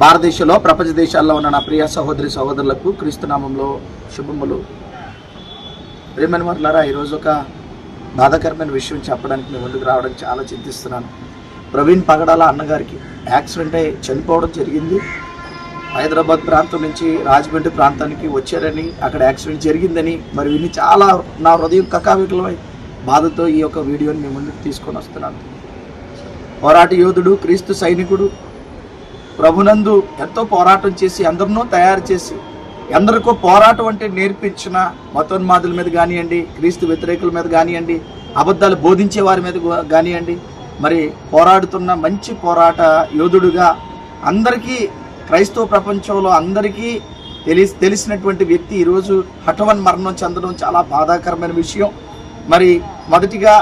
భారతదేశంలో ప్రపంచ దేశాల్లో ఉన్న నా ప్రియ సహోదరి సహోదరులకు క్రీస్తునామంలో శుభములు. ప్రేమని వర్లారా ఈరోజు ఒక బాధాకరమైన విషయం చెప్పడానికి మీ ముందుకు రావడం చాలా చింతిస్తున్నాను. ప్రవీణ్ పగడాల అన్నగారికి యాక్సిడెంట్ అయి చనిపోవడం జరిగింది. హైదరాబాద్ ప్రాంతం నుంచి రాజమండ్రి ప్రాంతానికి వచ్చారని అక్కడ యాక్సిడెంట్ జరిగిందని మరి విని చాలా నా హృదయం కకావికలమై బాధతో ఈ యొక్క వీడియోని మీ ముందుకు తీసుకొని వస్తున్నాను. పోరాట యోధుడు క్రీస్తు సైనికుడు ప్రభునందు ఎంతో పోరాటం చేసి అందరినో తయారు చేసి ఎందరికో పోరాటం అంటే నేర్పించిన మతోన్మాదుల మీద కానివ్వండి క్రీస్తు వ్యతిరేకుల మీద కానివ్వండి అబద్ధాలు బోధించే వారి మీద కానివ్వండి మరి పోరాడుతున్న మంచి పోరాట యోధుడుగా అందరికీ క్రైస్తవ ప్రపంచంలో అందరికీ తెలిసి తెలిసినటువంటి వ్యక్తి ఈరోజు హఠవన్ మరణం చెందడం చాలా బాధాకరమైన విషయం. మరి మొదటిగా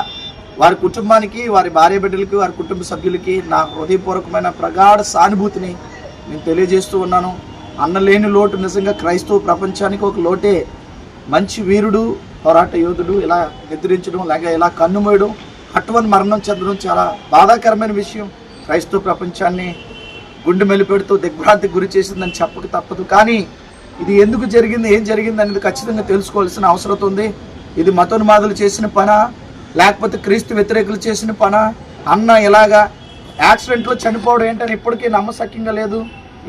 వారి కుటుంబానికి వారి భార్య బిడ్డలకి వారి కుటుంబ సభ్యులకి నా హృదయపూర్వకమైన ప్రగాఢ సానుభూతిని నేను తెలియజేస్తూ ఉన్నాను. అన్నలేని లోటు నిజంగా క్రైస్తవ ప్రపంచానికి ఒక లోటే. మంచి వీరుడు పోరాట యోధుడు ఇలా నిద్రించడం లేక ఇలా కన్నుమోయడం అటువంటి మరణం చెందడం చాలా బాధాకరమైన విషయం. క్రైస్తవ ప్రపంచాన్ని గుండె మెలిపెడుతూ దిగ్భ్రాంతికి గురి చేసిందని చెప్పక తప్పదు. కానీ ఇది ఎందుకు జరిగింది ఏం జరిగింది అనేది ఖచ్చితంగా తెలుసుకోవాల్సిన అవసరం ఉంది. ఇది మతోన్మాదులు చేసిన పనా? లేకపోతే క్రీస్తు వ్యతిరేకులు చేసిన పన? అన్న ఇలాగా యాక్సిడెంట్లో చనిపోవడం ఏంటని ఇప్పటికీ నమ్మశక్యంగా లేదు.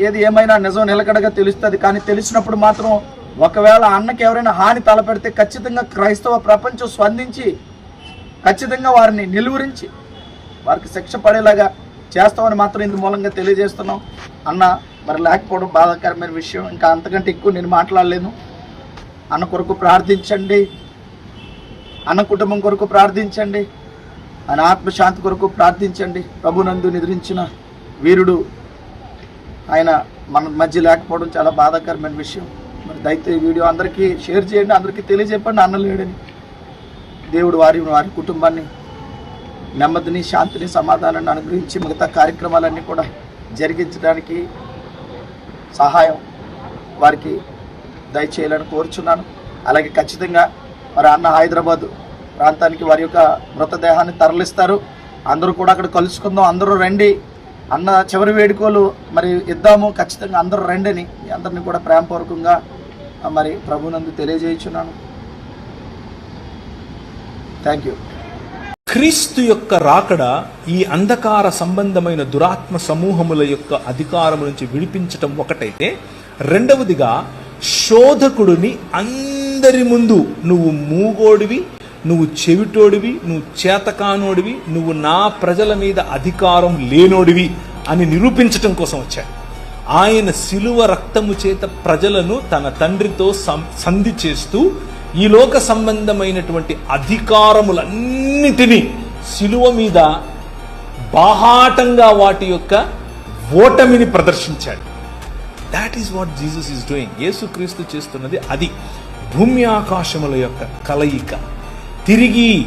ఏది ఏమైనా నిజం నిలకడగా తెలుస్తుంది. కానీ తెలిసినప్పుడు మాత్రం ఒకవేళ అన్నకి ఎవరైనా హాని తలపెడితే ఖచ్చితంగా క్రైస్తవ ప్రపంచం స్పందించి ఖచ్చితంగా వారిని నిలువరించి వారికి శిక్ష పడేలాగా చేస్తామని మాత్రం ఇందు మూలంగా తెలియజేస్తున్నాం. అన్న మరి లేకపోవడం బాధాకరమైన విషయం. ఇంకా అంతకంటే ఎక్కువ నేను మాట్లాడలేను. అన్న కొరకు ప్రార్థించండి. అన్న కుటుంబం కొరకు ప్రార్థించండి. ఆయన ఆత్మశాంతి కొరకు ప్రార్థించండి. ప్రభునందు నిద్రించిన వీరుడు ఆయన మన మధ్య లేకపోవడం చాలా బాధాకరమైన విషయం. మరి దయతో ఈ వీడియో అందరికీ షేర్ చేయండి. అందరికీ తెలియజెప్పండి. అన్న లేడని. దేవుడు వారి వారి కుటుంబాన్ని నెమ్మదిని శాంతిని సమాధానాన్ని అనుగ్రహించి మిగతా కార్యక్రమాలన్నీ కూడా జరిగించడానికి సహాయం వారికి దయచేయాలని కోరుచున్నాను. అలాగే ఖచ్చితంగా మరి అన్న హైదరాబాద్ ప్రాంతానికి వారి యొక్క మృతదేహాన్ని తరలిస్తారు. అందరూ కూడా అక్కడ కలుసుకుందాం. అందరూ రండి. అన్న చివరి వేడుకలు మరి ఇద్దాము. ఖచ్చితంగా అందరూ రండిని మీ అందరినీ కూడా ప్రేమపూర్వకంగా మరి ప్రభునందు తెలియజేయుచున్నాను. థ్యాంక్ యూ క్రీస్తు యొక్క రాకడ ఈ అంధకార సంబంధమైన దురాత్మ సమూహముల యొక్క అధికారం నుంచి విడిపించటం ఒకటైతే రెండవదిగా శోధకుడిని అందరి ముందు నువ్వు మూగోడివి నువ్వు చెవిటోడివి నువ్వు చేతకానోడివి నువ్వు నా ప్రజల మీద అధికారం లేనోడివి అని నిరూపించటం కోసం వచ్చాడు. ఆయన శిలువ రక్తము చేత ప్రజలను తన తండ్రితో సం- సంధి చేస్తూ ఈ లోక సంబంధమైనటువంటి అధికారములన్నిటినీ శిలువ మీద బాహాటంగా వాటి యొక్క ఓటమిని ప్రదర్శించాడు. That is what Jesus is doing యేసుక్రీస్తు చేస్తున్నది అది. భూమి ఆకాశముల యొక్క కలయిక. తిరిగి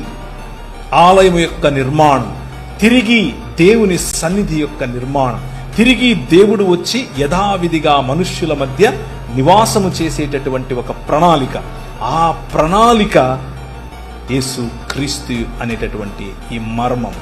ఆలయం యొక్క నిర్మాణం. తిరిగి దేవుని సన్నిధి యొక్క నిర్మాణం. తిరిగి దేవుడు వచ్చి యథావిధిగా మనుష్యుల మధ్య నివాసము చేసేటటువంటి ఒక ప్రణాళిక. ఆ ప్రణాళిక యేసు క్రీస్తు అనేటటువంటి ఈ మర్మం